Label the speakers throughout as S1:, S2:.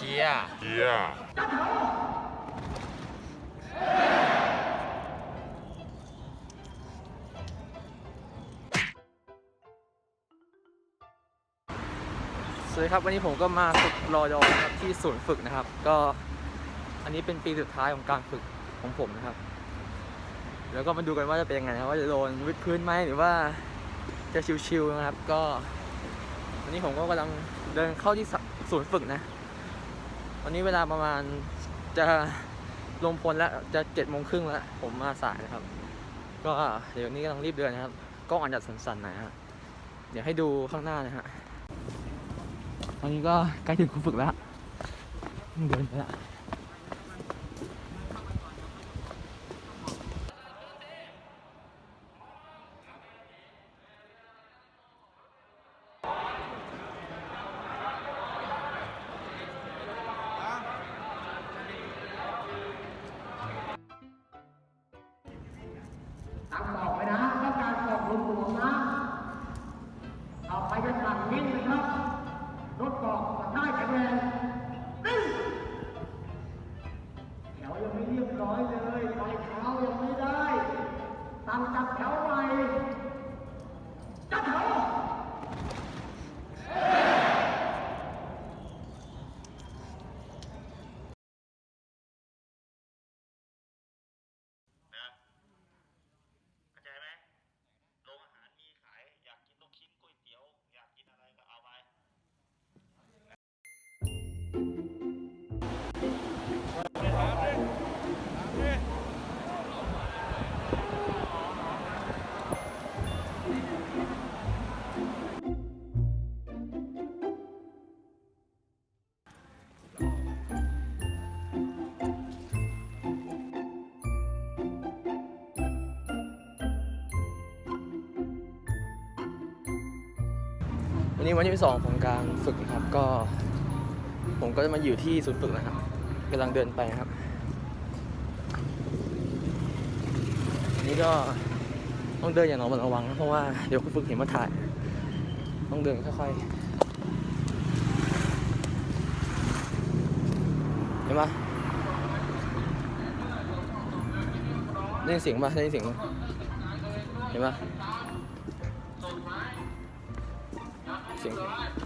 S1: ชียร์
S2: Yeah.
S3: สวัสดีครับวันนี้ผมก็มาฝึกรอยอครับที่ศูนย์ฝึกนะครับ ก็อันนี้เป็นปีสุดท้ายของการฝึกของผมนะครับ แล้วก็มาดูกันว่าจะเป็นยังไงนะว่าจะโดนวิดพื้นไหมหรือว่าจะชิวๆนะครับ ก็วันนี้ผมก็กำลังเดินเข้าที่ศูนย์ฝึกนะ ตอนนี้เวลาประมาณจะลงพลแล้วจะเจ็ดโมงครึ่งแล้ว ผมมาสายนะครับ ก็เดี๋ยวนี้กำลังรีบเดินนะครับกล้องอาจจะสั่นๆหน่อยฮะเดี๋ยวให้ดูข้างหน้านะฮะตอนนี้ก็ใกล้ถึงคุฝึกแล้วเดินไปละ
S4: ตั้งบอกไปนะต้องการสอบลงหลวงนะต่อไปจะสั่งวิ่งนะครับรถกอกได้แข็งแรงนิ่งแถวยังไม่เรียบร้อยเลยปลายเท้ายังไม่ได้ตั้งจับแถว วั
S1: นนี้วัน
S3: ที่สองของการฝึกนะครับก็ ผมก็จะมาอยู่ที่ศูนย์ฝึกนะครับกำลังเดินไปนะครับอันนี้ก็ต้องเดินอย่างระมัดระวังนะเพราะว่าเดี๋ยวคุณฝึกเห็นมาถ่าย ต้องเดินค่อยๆเห็นปะได้ยินเสียงปะได้ยินเสียงปะเห็นปะ เ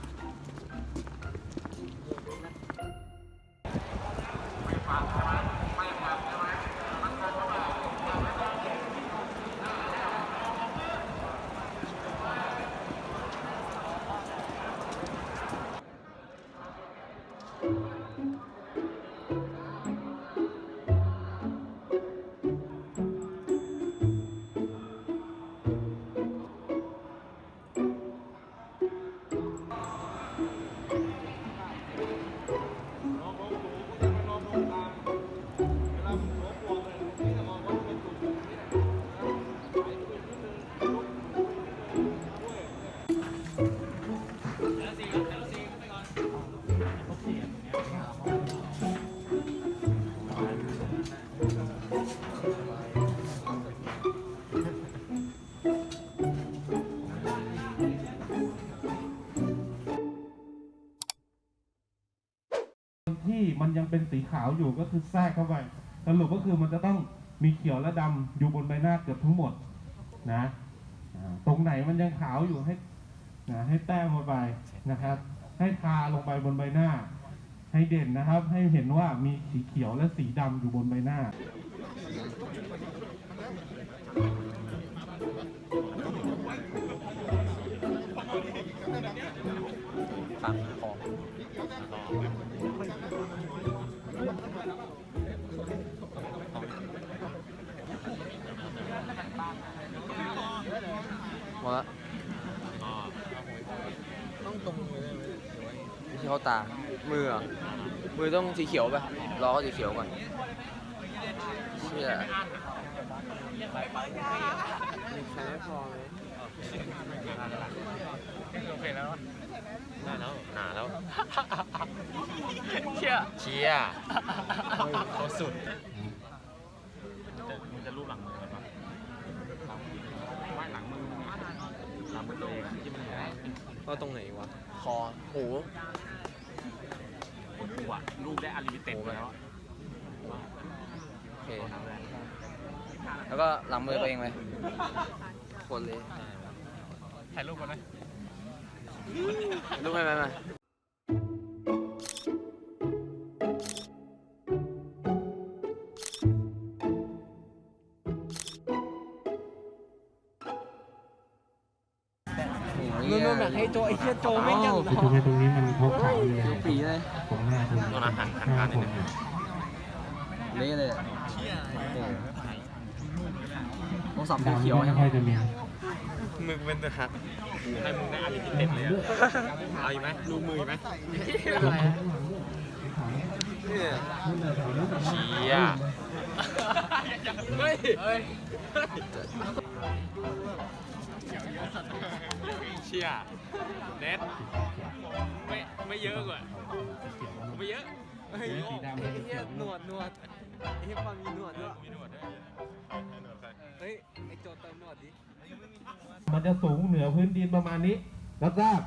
S3: เป็
S5: นสีขาวอยู่ก็คือแทรกเข้าไปสรุปก็คือมันจะต้องมีเขียวและดำอยู่บนใบหน้าเกือบทั้งหมดนะตรงไหนมันยังขาวอยู่ให้นะให้แต้มลงไปนะครับ ให้ทาลงไปบนใบหน้า ให้เด่นนะครับ ให้เห็นว่ามีสีเขียวและสีดำอยู่บนใบหน้า
S3: ไม่ใช่เข้าตา มือเหรอมือต้องสีเขียวป่ะล้อสีเขียวก่อนเชี่ยมีใครไม่พอไหม
S1: ได้แล้วหนาแล้ว
S3: เชี่ย
S1: เชียร์เขาสุดมันจะรูปหลังมือกันปะไม่หลังมือหลังมือตัวเองอะที่มัน
S3: ว่าตรงไหนวะ คอ หู
S1: ห
S2: วอะลูกได้อลิมิเต็ดแล้ว
S3: โอเคแล้วก็หลังมือตัวเองเลยคนเลย
S2: ถ่ายรูปกันไหม
S3: รู้ไหมไหม มามึงมึงแบบให้โจไอ้เหี้ยโจไม่ยัง
S5: คือทำไมตรงนี้มันขาวๆเลย
S3: ดูปีเลย
S5: ของหน้าคุณ
S2: ตรงนั้นหันหันการนิดนึง
S3: เละเลยโอ้สับสี
S5: ดำ
S3: เขียว
S5: ไม่
S3: ยัง
S5: ค่อยจะมี
S2: มึงเป็นตัวฮักให้มึงได้อลิมิเต็ดเลยอะเอาอีกไหมลูกมืออีกไหมเชียเฮ้ยเฮ้ยเชียเน็ตไม่ไม่เยอะกว่าไม่เยอะเฮ้ย
S5: สีดำเลยเขียว
S3: หนวดหนวดไอ้เหี้ยความมีหนวดด้วย
S2: มีหนวดด้วย
S3: เฮ้ยไอ้โจเติมหนวดดิ
S5: มันจะสูงเหนือพื้นดินประมาณนี้รับทราบ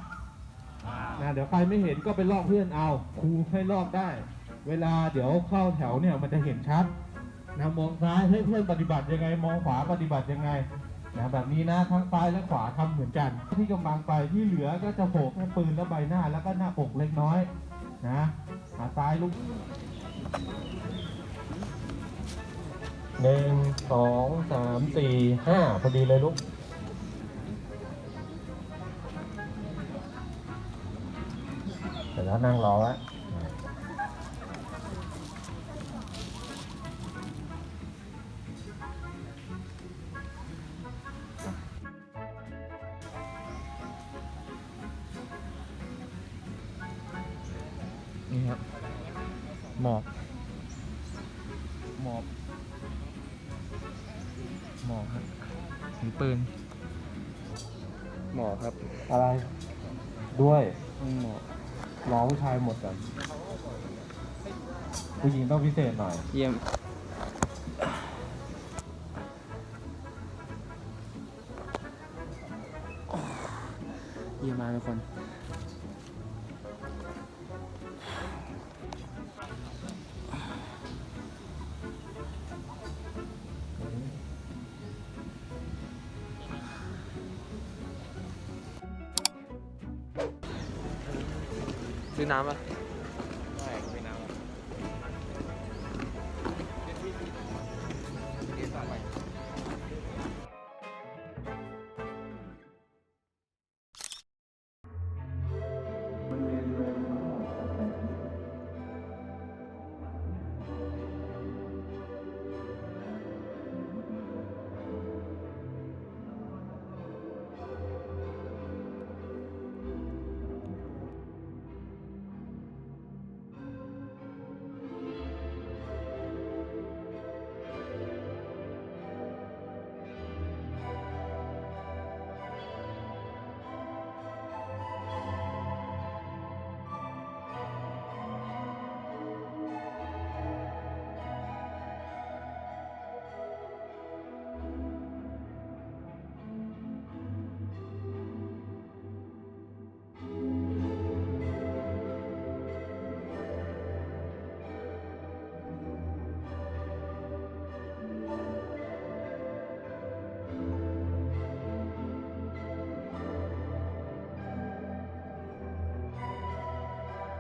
S5: นะเดี๋ยวใครไม่เห็นก็ไปลอกเพื่อนเอาครูให้ลอกได้ เวลาเดี๋ยวเข้าแถวเนี่ยมันจะเห็นชัดนะมองซ้ายให้เพื่อนปฏิบัติยังไง มองขวาปฏิบัติยังไง นะแบบนี้นะทั้งซ้ายและขวาทำเหมือนกัน ที่กำลังไปที่เหลือก็จะโผล่แค่ปืนและใบหน้าแล้วก็หน้าอกเล็กน้อยนะหาซ้ายลุกหนึ่งสองสามสี่ห้าพอดีเลยลูกเสร็จแล้วนั่งรอไว้
S3: หมอบ หมอบ หมอบครับมีปืน หมอบครับ
S5: อะไร ด้วย
S3: หมอบ
S5: รอผู้ชายหมดก่อนผู้หญิงต้องพิเศษหน่อย
S3: เยี่ยมเยี่ยมมากทุกคน ซื้อน้ำป่ะ